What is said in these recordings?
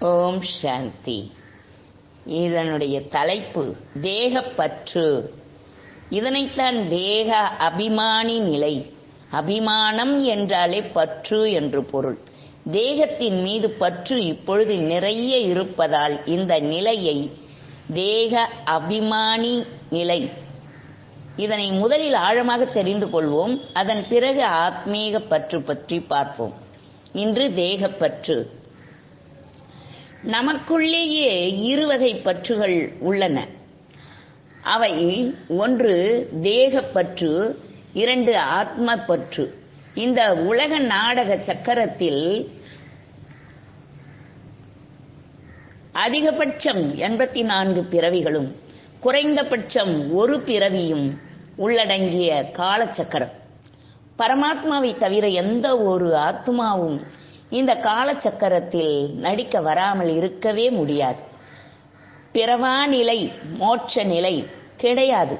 ஓம் சாந்தி. இதனுடைய தலைப்பு தேகப்பற்று. இதனைத்தான் தேக அபிமானி நிலை. அபிமானம் என்றாலே பற்று என்று பொருள். தேகத்தின் மீது பற்று இப்பொழுது நிறைய இருப்பதால் இந்த நிலையை தேக அபிமானி நிலை. இதனை முதலில் ஆழமாக தெரிந்து கொள்வோம். அதன் பிறகு ஆத்மீக பற்று பற்றி பார்ப்போம். இன்று தேகப்பற்று. நமக்குள்ளேயே இருவகை பற்றுகள் உள்ளன. அவை ஒன்று தேகப்பற்று இரண்டு ஆத்ம பற்று இந்த உலக நாடக சக்கரத்தில் அதிகபட்சம் எண்பத்தி நான்கு பிறவிகளும் குறைந்தபட்சம் ஒரு பிறவியும் உள்ளடங்கிய காலச்சக்கரம். பரமாத்மாவை தவிர எந்த ஒரு ஆத்மாவும் இந்த காலச்சக்கரத்தில் நடிக்க வராமல் இருக்கவே முடியாது. பிறவா நிலை மோட்ச நிலை கிடையாது.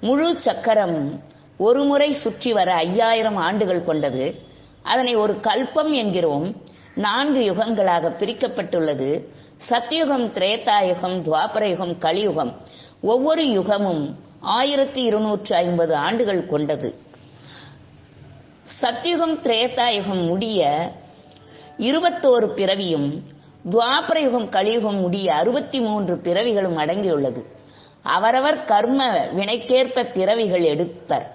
முழு சக்கரம் ஒரு முறை சுற்றி வர ஐயாயிரம் ஆண்டுகள் கொண்டது. அதனை ஒரு கல்பம் என்கிறோம். நான்கு யுகங்களாக பிரிக்கப்பட்டுள்ளது. சத்யுகம் திரேதாயுகம் துவாபரயுகம் கலியுகம். ஒவ்வொரு யுகமும் ஆயிரத்தி இருநூற்று ஐம்பது ஆண்டுகள் கொண்டது. சத்யுகம் திரேதாயுகம் முடிய இருபத்தோரு பிறவியும் துவாபர யுகம் கலியுகம் முடிய அறுபத்தி மூன்று பிறவிகளும் அடங்கியுள்ளது. அவரவர் கர்ம வினைக்கேற்ப பிறவிகள் எடுப்பர்.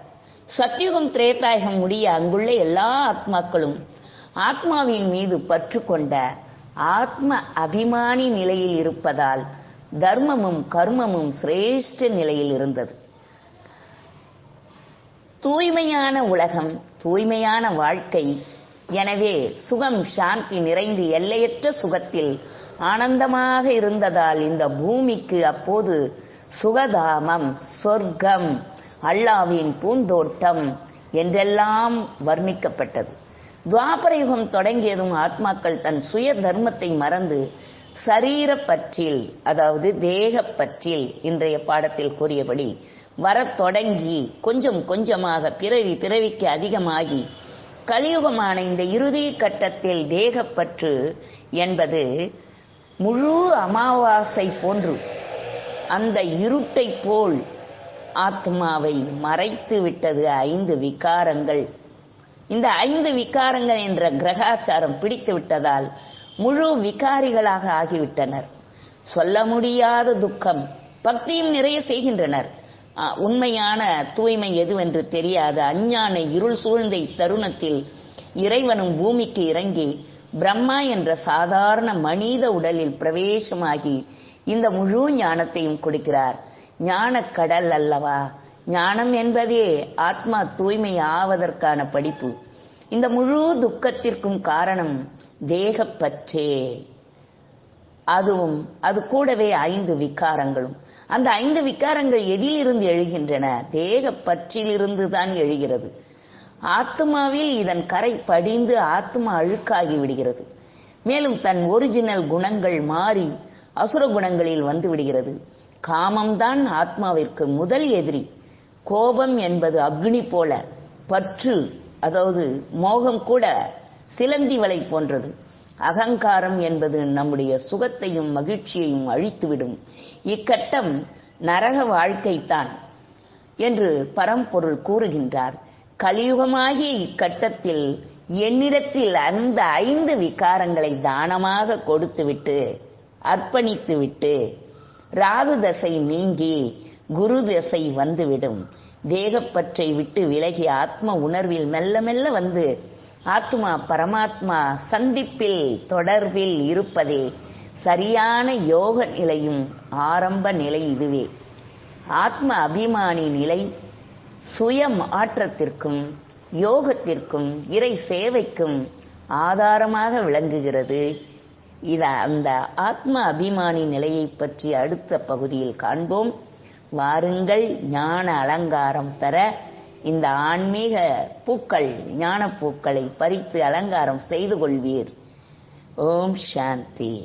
சத்யுகம் திரேதாயுகம் முடிய அங்குள்ள எல்லா ஆத்மாக்களும் ஆத்மாவின் மீது பற்று கொண்ட ஆத்ம அபிமானி நிலையில் இருப்பதால் தர்மமும் கர்மமும் சிரேஷ்ட நிலையில் இருந்தது. தூய்மையான உலகம் தூய்மையான வாழ்க்கை எனவே சுகம் சாந்தி நிறைந்து எல்லையற்ற சுகத்தில் ஆனந்தமாக இருந்ததால் இந்த பூமிக்கு அப்போது சுகதாமம் சொர்க்கம் அல்லாவின் பூந்தோட்டம் என்றெல்லாம் வர்ணிக்கப்பட்டது. துவாபரயுகம் தொடங்கியதும் ஆத்மாக்கள் தன் சுய தர்மத்தை மறந்து சரீரப்பற்றில் அதாவது தேகப்பற்றில் இன்றைய பாடத்தில் கூறியபடி வரத் தொடங்கி கொஞ்சம் கொஞ்சமாக பிறவி பிறவிக்கு அதிகமாகி கலியுகமான இந்த இறுதி கட்டத்தில் தேகப்பற்று என்பது முழு அமாவாசை போன்று அந்த இருட்டை போல் ஆத்மாவை மறைத்து விட்டது ஐந்து விகாரங்கள். இந்த ஐந்து விகாரங்கள் என்ற கிரகாச்சாரம் பிடித்து விட்டதால் முழு விகாரிகளாக ஆகிவிட்டனர். சொல்ல முடியாத துக்கம். பக்தியும் நிறைய செய்கின்றனர். உண்மையான தூய்மை எதுவென்று தெரியாத அஞ்ஞான இருள் சூழ்ந்த இத்தருணத்தில் இறைவனும் பூமிக்கு இறங்கி பிரம்மா என்ற சாதாரண மனித உடலில் பிரவேசமாகி இந்த முழு ஞானத்தையும் கொடுக்கிறார். ஞான கடல் அல்லவா? ஞானம் என்பதே ஆத்மா தூய்மை ஆவதற்கான படிப்பு. இந்த முழு துக்கத்திற்கும் காரணம் தேகப்பற்றே. அதுவும் அது கூடவே ஐந்து விகாரங்களும். அந்த ஐந்து விகாரங்கள் எதிலிருந்து எழுகின்றன? தேக பற்றிலிருந்து தான் எழுகிறது. ஆத்மாவில் இதன் கரை படிந்து ஆத்மா அழுக்காகி விடுகிறது. மேலும் தன் ஒரிஜினல் குணங்கள் மாறி அசுர குணங்களில் வந்து விடுகிறது. காமம்தான் ஆத்மாவிற்கு முதல் எதிரி. கோபம் என்பது அக்னி போல பற்று அதாவது மோகம் கூட சிலந்தி வலை போன்றது. அகங்காரம் என்பது நம்முடைய சுகத்தையும் மகிழ்ச்சியையும் அழித்துவிடும். இக்கட்டம் நரக வாழ்க்கைத்தான் என்று பரம்பொருள் கூறுகின்றார். கலியுகமாகிய இக்கட்டத்தில் என்னிடத்தில் அந்த ஐந்து விகாரங்களை தானமாக கொடுத்துவிட்டு அர்ப்பணித்துவிட்டு ராகு தசை நீங்கி குரு தசை வந்துவிடும். தேகப்பற்றை விட்டு விலகி ஆத்ம உணர்வில் மெல்ல மெல்ல வந்து ஆத்மா பரமாத்மா சந்திப்பில் தொடர்பில் இருப்பதே சரியான யோக நிலையும் ஆரம்ப நிலை இதுவே. ஆத்ம அபிமானி நிலை சுய மாற்றத்திற்கும் யோகத்திற்கும் இறை சேவைக்கும் ஆதாரமாக விளங்குகிறது. இத அந்த ஆத்ம அபிமானி நிலையை பற்றி அடுத்த பகுதியில் காண்போம். வாருங்கள் ஞான அலங்காரம் பெற இந்த ஆன்மீக பூக்கள் ஞான பூக்களை பறித்து அலங்காரம் செய்து கொள்வீர். ஓம் சாந்தி.